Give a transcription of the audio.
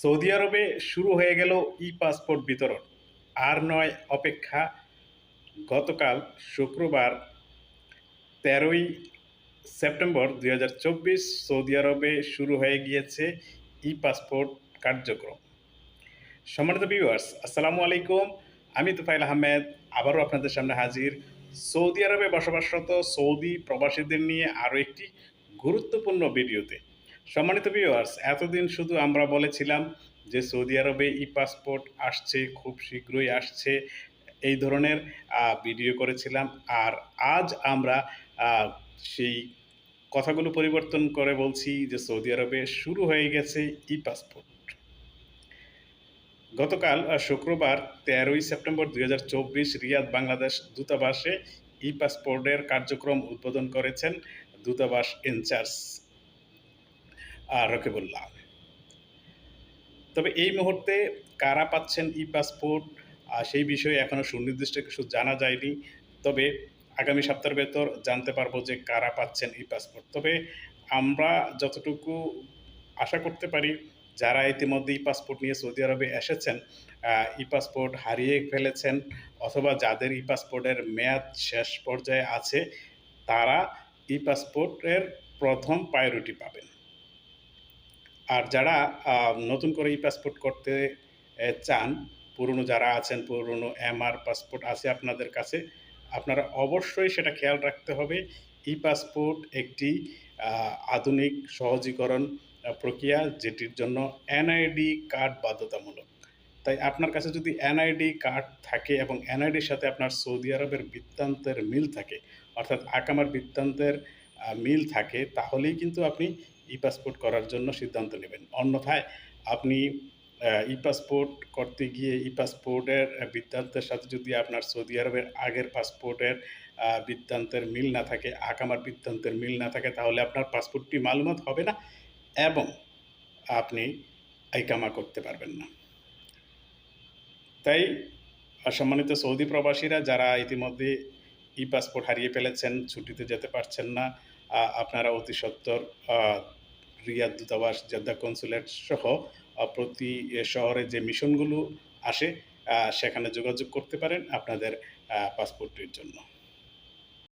Saudi আরবে শুরু হয়ে গেল ই পাসপোর্ট বিতরণ। আর নয়, অপেক্ষা, গতকাল শুক্রবার তেরোই সেপ্টেম্বর দু হাজার চব্বিশ সৌদি আরবে শুরু হয়ে গিয়েছে ই পাসপোর্ট কার্যক্রম। সম্মানিত ভিউয়ার্স আসসালামু আলাইকুম। আমি তুফাইল আহমেদ, আবারও আপনাদের সামনে হাজির। সৌদি আরবে বসবাসরত সৌদি প্রবাসীদের নিয়ে আরও একটি গুরুত্বপূর্ণ ভিডিওতে সম্মানিত ভিউয়ার্স এতদিন শুধু আমরা বলেছিলাম যে সৌদি আরবে ই পাসপোর্ট আসছে, খুব শীঘ্রই আসছে, এই ধরনের ভিডিও করেছিলাম। আর আজ আমরা সেই কথাগুলো পরিবর্তন করে বলছি যে সৌদি আরবে শুরু হয়ে গেছে ই পাসপোর্ট গতকাল শুক্রবার, তেরোই সেপ্টেম্বর দু হাজার চব্বিশ রিয়াদ বাংলাদেশ দূতাবাসে ই পাসপোর্টের কার্যক্রম উদ্বোধন করেছেন দূতাবাস ইনচার্জ। রকিবুল্লাহ তবে এই মুহূর্তে কারা পাচ্ছেন ই পাসপোর্ট সেই বিষয়ে এখনও সুনির্দিষ্ট কিছু জানা যায়নি। তবে আগামী সপ্তাহের ভেতর জানতে পারব যে কারা পাচ্ছেন ই পাসপোর্ট। তবে আমরা যতটুকু আশা করতে পারি, যারা ইতিমধ্যে ই পাসপোর্ট নিয়ে সৌদি আরবে এসেছেন ই পাসপোর্ট হারিয়ে ফেলেছেন অথবা যাদের ই পাসপোর্টের মেয়াদ শেষ পর্যায়ে আছে, তারা ই পাসপোর্টের প্রথম প্রায়োরিটি পাবেন। আর যারা নতুন করে ই পাসপোর্ট করতে চান, পুরনো যারা আছেন, পুরনো এমআর পাসপোর্ট আছে আপনাদের কাছে, আপনারা অবশ্যই সেটা খেয়াল রাখতে হবে। ই পাসপোর্ট একটি আধুনিক সহজীকরণ প্রক্রিয়া যেটির জন্য এনআইডি কার্ড বাধ্যতামূলক। তাই আপনার কাছে যদি এনআইডি কার্ড থাকে এবং এনআইডির সাথে আপনার সৌদি আরবের বৃত্তান্তের মিল থাকে, অর্থাৎ আকামার বৃত্তান্তের মিল থাকে, তাহলেই কিন্তু আপনি ই পাসপোর্ট করার জন্য সিদ্ধান্ত নেবেন। অন্যথায় আপনি ই পাসপোর্ট করতে গিয়ে ই পাসপোর্টের বৃত্তান্তের সাথে যদি আপনার সৌদি আরবের আগের পাসপোর্টের বৃত্তান্তের মিল না থাকে, আকামার বৃত্তান্তের মিল না থাকে, তাহলে আপনার পাসপোর্টটি মালুমাত হবে না এবং আপনি আইকামা করতে পারবেন না। তাই, সম্মানিত সৌদি প্রবাসীরা যারা ইতিমধ্যে ই পাসপোর্ট হারিয়ে ফেলেছেন, ছুটিতে যেতে পারছেন না। আপনারা অতি সত্তর রিয়াদ দূতাবাস জেদ্দা কনসুলেট সহ প্রতি শহরে যে মিশনগুলো আসে সেখানে যোগাযোগ করতে পারেন আপনাদের পাসপোর্টের জন্য।